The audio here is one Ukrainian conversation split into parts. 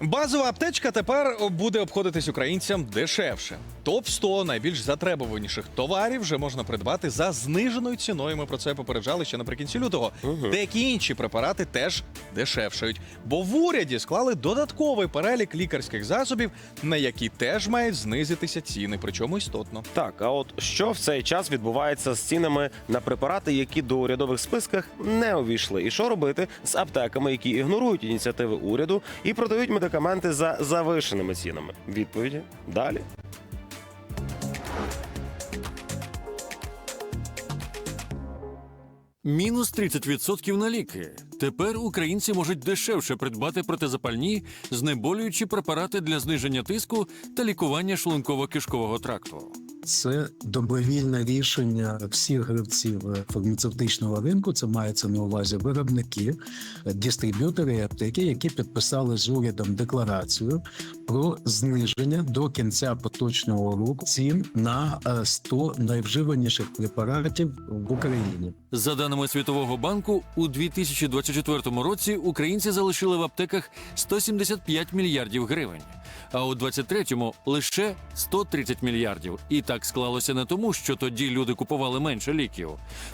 Базова аптечка тепер буде обходитись українцям дешевше. Топ 100 найбільш затребуваніших товарів вже можна придбати за зниженою ціною. Ми про це попереджали ще наприкінці лютого. Деякі інші препарати теж дешевшають, бо в уряді склали додатковий перелік лікарських засобів, на які теж мають знизитися ціни, причому істотно. Так, а от що в цей час відбувається з цінами на препарати, які до урядових списках не увійшли? І що робити з аптеками, які ігнорують ініціативи уряду і продають медикаменти за завишеними цінами? Відповіді далі. Мінус 30% на ліки. Тепер українці можуть дешевше придбати протизапальні, знеболюючі препарати для зниження тиску та лікування шлунково-кишкового тракту. Це добровільне рішення всіх гравців е, фармацевтичного ринку. Це мається на увазі виробники, е, дистриб'ютори і аптеки, які підписали з урядом декларацію про зниження до кінця поточного року цін на е, 100 найвживаніших препаратів в Україні. За даними Світового банку, у 2024 році українці залишили в аптеках 175 мільярдів гривень, а у 2023 – лише 130 мільярдів. І так склалося не тому, що тоді люди купували менше ліків.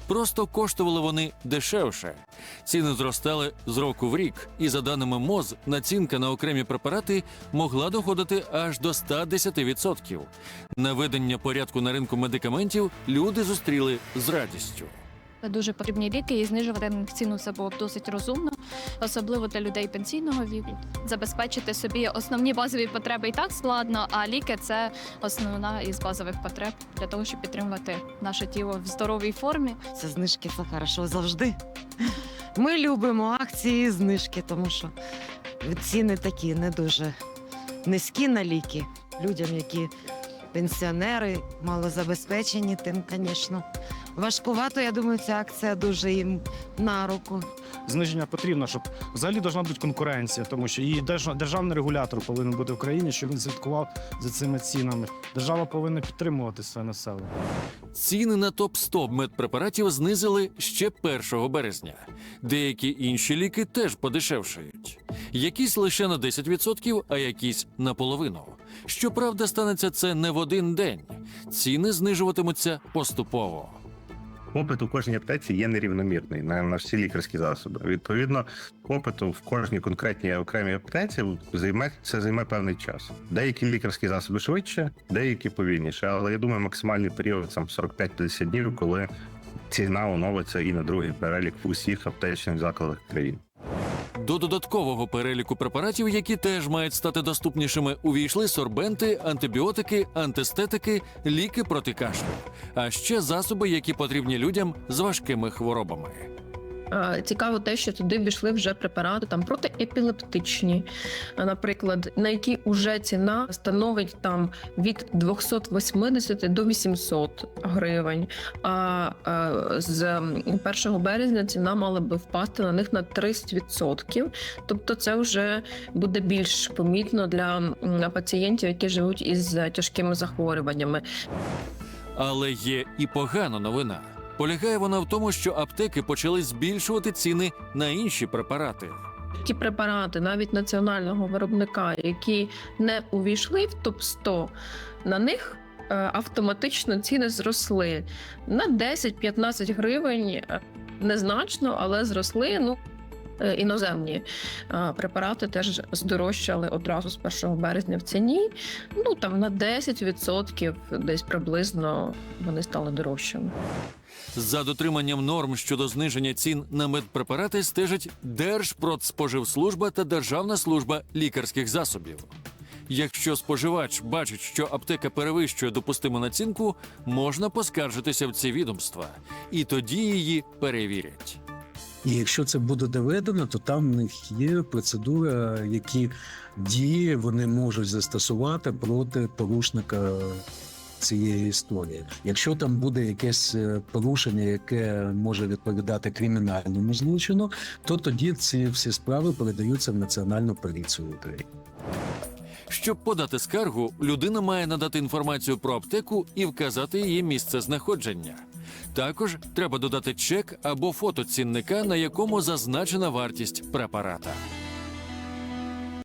Просто коштували вони дешевше. Ціни зростали з року в рік, і за даними МОЗ, націнка на окремі препарати могла доходити аж до 110%. Наведення порядку на ринку медикаментів люди зустріли з радістю. Це дуже потрібні ліки, і знижувати на них ціну це було б досить розумно, особливо для людей пенсійного віку. Забезпечити собі основні базові потреби і так складно, а ліки це основна із базових потреб для того, щоб підтримувати наше тіло в здоровій формі. Це знижки це хорошо завжди. Ми любимо акції і знижки, тому що ціни такі не дуже низькі на ліки. Людям, які пенсіонери, малозабезпечені, тим, звісно, важкувато. Я думаю, ця акція дуже їм на руку. зниження потрібно, щоб взагалі должна бути конкуренція, тому що і держ- державний регулятор повинен бути в Україні, щоб він слідкував за цими цінами. Держава повинна підтримувати своє населення. Ціни на топ 100 медпрепаратів знизили ще 1 березня. Деякі інші ліки теж подешевшають. Якісь лише на 10%, а якісь наполовину. Щоправда, станеться це не в один день. Ціни знижуватимуться поступово. Попит у кожній аптеці є нерівномірний на, на всі лікарські засоби. Відповідно, попиту в кожній конкретній окремій аптеці займе це займе певний час. Деякі лікарські засоби швидше, деякі повільніше. Але я думаю, максимальний період сам 45-50 днів, коли ціна оновиться і на другий перелік в усіх аптечних закладах країни. До додаткового переліку препаратів, які теж мають стати доступнішими, увійшли сорбенти, антибіотики, антистетики, ліки проти кашлю, а ще засоби, які потрібні людям з важкими хворобами. Е, Цікаво те, що туди ввійшли вже препарати там протиепілептичні, е, наприклад, на які вже ціна становить там від 280 до 800 гривень. А е, з 1 березня ціна мала би впасти на них на 30%. Тобто, це вже буде більш помітно для пацієнтів, які живуть із тяжкими захворюваннями. Але є і погана новина. Полягає вона в тому, що аптеки почали збільшувати ціни на інші препарати. Ті препарати навіть національного виробника, які не увійшли в топ 100 на них е, автоматично ціни зросли на 10-15 гривень. е, Незначно, але зросли. Ну іноземні е, препарати теж здорожчали одразу з 1 березня в ціні. Ну там на 10% десь приблизно вони стали дорожчими. За дотриманням норм щодо зниження цін на медпрепарати стежать Держпродспоживслужба та Державна служба лікарських засобів. Якщо споживач бачить, що аптека перевищує допустиму націнку, можна поскаржитися в ці відомства, і тоді її перевірять. І якщо це буде доведено, то там в них є процедура, які дії вони можуть застосувати проти порушника цієї історії. Якщо там буде якесь е, порушення, яке може відповідати кримінальному злочину, то тоді ці всі справи передаються в національну поліцію України. Щоб подати скаргу, людина має надати інформацію про аптеку і вказати її місце знаходження. Також треба додати чек або фото цінника, на якому зазначена вартість препарата.